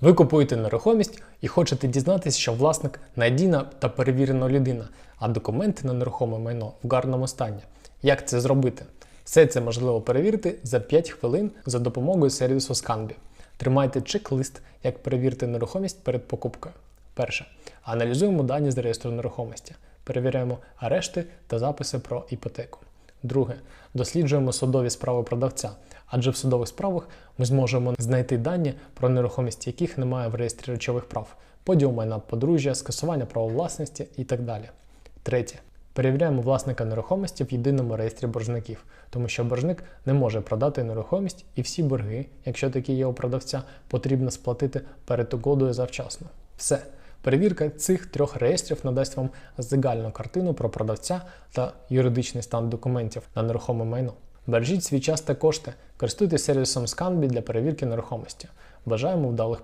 Ви купуєте нерухомість і хочете дізнатися, що власник надійна та перевірена людина, а документи на нерухоме майно в гарному стані. Як це зробити? Все це можливо перевірити за 5 хвилин за допомогою сервісу Scanbi. Тримайте чек-лист, як перевірити нерухомість перед покупкою. Перше. Аналізуємо дані з реєстру нерухомості. Перевіряємо арешти та записи про іпотеку. Друге. Досліджуємо судові справи продавця, адже в судових справах ми зможемо знайти дані про нерухомість, яких немає в реєстрі речових прав, поділ майна подружжя, скасування права власності і так далі. Третє. Перевіряємо власника нерухомості в єдиному реєстрі боржників, тому що боржник не може продати нерухомість і всі борги, якщо такі є у продавця, потрібно сплатити перед угодою завчасно. Все. Перевірка цих трьох реєстрів надасть вам загальну картину про продавця та юридичний стан документів на нерухоме майно. Бережіть свій час та кошти, користуйтесь сервісом Scanbi для перевірки нерухомості. Бажаємо вдалих